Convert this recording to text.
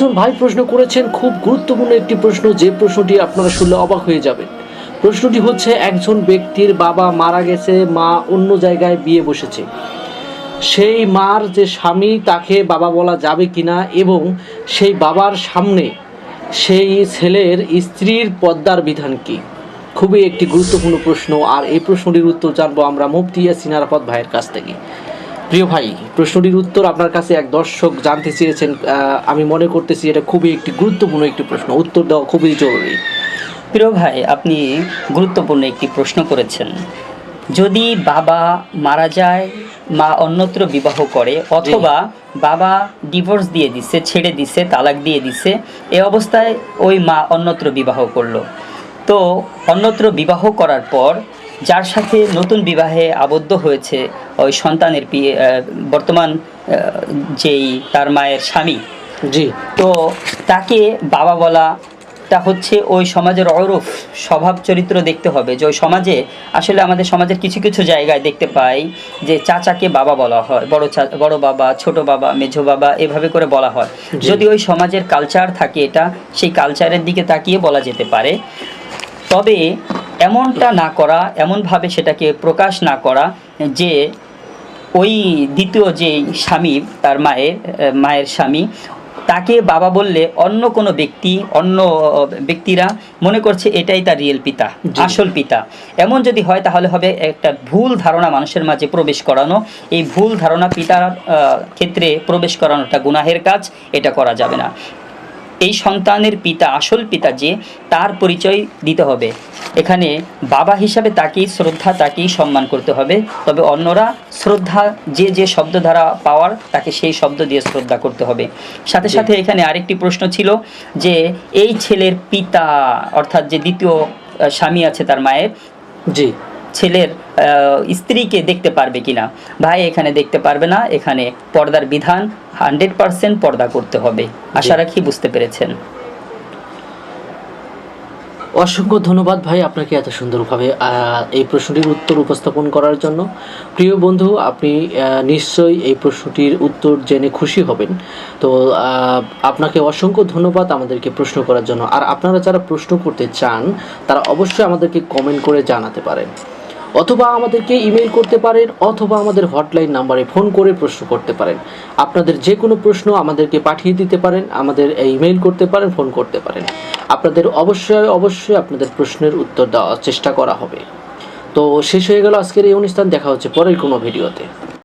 একজন ভাই প্রশ্ন করেছেন, খুব গুরুত্বপূর্ণ একটি প্রশ্ন, যে প্রশ্নটি আপনারা শুনলে অবাক হয়ে যাবেন। প্রশ্নটি হচ্ছে, একজন ব্যক্তির বাবা মারা গেছে, মা অন্য জায়গায় বিয়ে বসেছে। সেই মার যে স্বামী, তাকে বাবা বলা যাবে কিনা এবং সেই বাবার সামনে সেই ছেলের স্ত্রীর পদ্মার বিধান কি? খুবই একটি গুরুত্বপূর্ণ প্রশ্ন, আর এই প্রশ্নটির উত্তর জানব আমরা মুফতি আরাফাত ভাইয়ের কাছ থেকে। প্রিয় ভাই প্রশ্নটির উত্তর আপনার কাছে এক দর্শক জানতে চেয়েছেন আমি মনে করতেছি এটা খুবই একটি গুরুত্বপূর্ণ একটি প্রশ্ন। উত্তর দেওয়া খুবই জরুরি। প্রিয় ভাই আপনি গুরুত্বপূর্ণ একটি প্রশ্ন করেছেন। যদি বাবা মারা যায় মা অন্যত্র বিবাহ করে অথবা বাবা ডিভোর্স দিয়ে দিছে ছেড়ে দিছে তালাক দিয়ে দিছে এ অবস্থায় ওই মা অন্যত্র বিবাহ করল। তো অন্যত্র বিবাহ করার পর যার সাথে নতুন বিবাহে আবদ্ধ হয়েছে ওই সন্তানের বর্তমান যেই তার মায়ের স্বামী। জি। তো তাকে বাবা বলা তা হচ্ছে ওই সমাজের অরূপ স্বভাব চরিত্র দেখতে হবে যে ওই সমাজে আসলে আমাদের সমাজের কিছু কিছু জায়গায় দেখতে পাই যে চাচাকে বাবা বলা হয় বড় চা বড় বাবা ছোট বাবা মেঝো বাবা এভাবে করে বলা হয়। যদি ওই সমাজের কালচার থাকে এটা সেই কালচারের দিকে তাকিয়ে বলা যেতে পারে। তবে এমনটা না করা এমনভাবে সেটাকে প্রকাশ না করা যে ওই দ্বিতীয় যে স্বামী তার মায়ের মায়ের স্বামী তাকে বাবা বললে অন্য কোনো ব্যক্তি অন্য ব্যক্তিরা মনে করছে এটাই তার রিয়েল পিতা আসল পিতা। এমন যদি হয় তাহলে হবে একটা ভুল ধারণা মানুষের মাঝে প্রবেশ করানো। এই ভুল ধারণা পিতার ক্ষেত্রে প্রবেশ করানোটা গুনাহের কাজ এটা করা যাবে না। এই সন্তানের পিতা আসল পিতা যে তার পরিচয় দিতে হবে। এখানে বাবা হিসাবে তাকেই শ্রদ্ধা তাকেই সম্মান করতে হবে। তবে অন্যরা শ্রদ্ধা যে যে শব্দ দ্বারা পাওয়ার তাকে সেই শব্দ দিয়ে শ্রদ্ধা করতে হবে। সাথে সাথে এখানে আরেকটি প্রশ্ন ছিল যে এই ছেলের পিতা অর্থাৎ যে দ্বিতীয় স্বামী আছে তার মায়ের জি। ছেলের স্ত্রীকে দেখতে পারবে কিনা? ভাই এখানে দেখতে পারবে না। এখানে পর্দার বিধান হান্ড্রেড পার্সেন্ট পর্দা করতে হবে। আশা রাখি বুঝতে পেরেছেন। অসংখ্য ধন্যবাদ ভাই আপনাকে এত সুন্দরভাবে এই প্রশ্নটির উত্তর উপস্থাপন করার জন্য। প্রিয় বন্ধু, আপনি নিশ্চয়ই এই প্রশ্নটির উত্তর জেনে খুশি হবেন। তো আপনাকে অসংখ্য ধন্যবাদ আমাদেরকে প্রশ্ন করার জন্য। আর আপনারা যারা প্রশ্ন করতে চান, তারা অবশ্যই আমাদেরকে কমেন্ট করে জানাতে পারেন। অথবা আমাদেরকে ইমেল করতে পারেন অথবা আমাদের হটলাইন নাম্বারে ফোন করে প্রশ্ন করতে পারেন। আপনাদের যে কোনো প্রশ্ন আমাদেরকে পাঠিয়ে দিতে পারেন, আমাদের ইমেল করতে পারেন, ফোন করতে পারেন। আপনাদের অবশ্যই অবশ্যই আপনাদের প্রশ্নের উত্তর দেওয়ার চেষ্টা করা হবে। তো শেষ হয়ে গেল আজকের এই অনুষ্ঠান, দেখা হচ্ছে পরের কোনো ভিডিওতে।